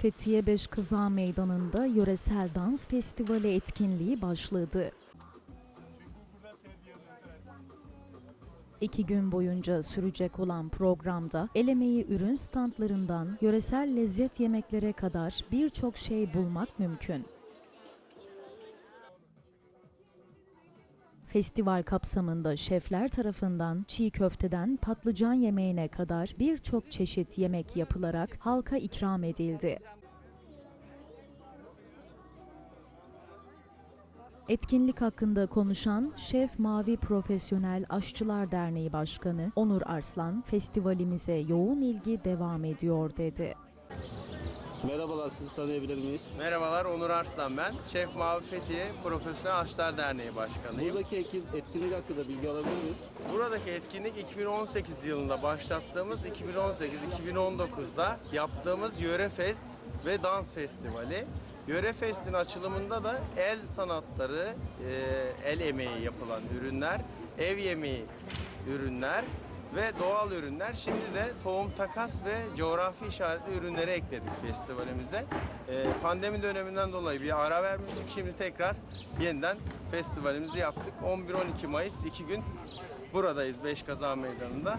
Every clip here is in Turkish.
Fethiye Beşkıza Meydanı'nda yöresel dans festivali etkinliği başladı. İki gün boyunca sürecek olan programda el emeği ürün standlarından yöresel lezzet yemeklere kadar birçok şey bulmak mümkün. Festival kapsamında şefler tarafından çiğ köfteden patlıcan yemeğine kadar birçok çeşit yemek yapılarak halka ikram edildi. Etkinlik hakkında konuşan Şef Mavi Profesyonel Aşçılar Derneği Başkanı Onur Arslan, festivalimize yoğun ilgi devam ediyor dedi. Merhabalar, sizi tanıyabilir miyiz? Merhabalar Onur Arslan ben. Şef Mavi Fethiye Profesyonel Aşçılar Derneği Başkanıyım. Buradaki etkin- etkinlik hakkında bilgi alabilir miyiz? Buradaki etkinlik 2018 yılında başlattığımız 2018-2019'da yaptığımız Yöre Fest ve Dans Festivali. Yöre Fest'in açılımında da el sanatları, e, el emeği yapılan ürünler, ev yemeği ürünler ve doğal ürünler. Şimdi de tohum takas ve coğrafi işaretli ürünleri ekledik festivalimize. E, pandemi döneminden dolayı bir ara vermiştik. Şimdi tekrar yeniden festivalimizi yaptık. 11-12 Mayıs 2 gün buradayız Beşkazan Meydanı'nda.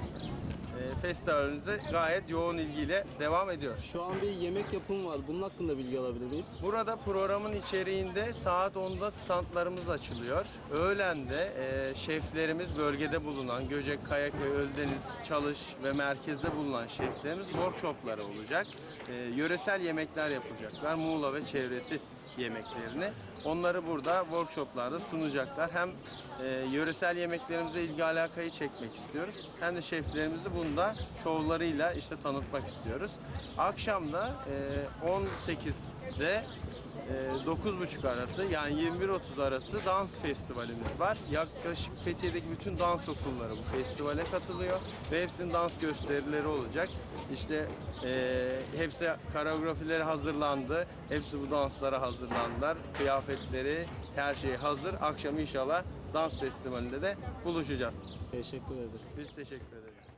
E, festivalimiz de gayet yoğun ilgiyle devam ediyor. Şu an bir yemek yapımı var. Bunun hakkında bilgi alabilir miyiz? Burada programın içeriğinde saat 10'da standlarımız açılıyor. Öğlende e, şeflerimiz bölgede bulunan Göcek, Kayaköy, Öldeniz, Çalış ve merkezde bulunan şeflerimiz workshopları olacak. E, yöresel yemekler yapacaklar. Muğla ve çevresi yemeklerini. Onları burada workshoplarda sunacaklar. Hem e, yöresel yemeklerimize ilgi alakayı çekmek istiyoruz. Hem de şeflerimizi bunda şovlarıyla işte tanıtmak istiyoruz. Akşam da e, 18'de e, 9.30 arası yani 21.30 arası dans festivalimiz var. Yaklaşık Fethiye'deki bütün dans okulları bu festivale katılıyor ve hepsinin dans gösterileri olacak. İşte e, hepsi koreografileri hazırlandı. Hepsi bu danslara hazırlandılar. Kıyafetleri, her şey hazır. Akşam inşallah dans festivalinde de buluşacağız. Teşekkür ederiz. Biz teşekkür ederiz.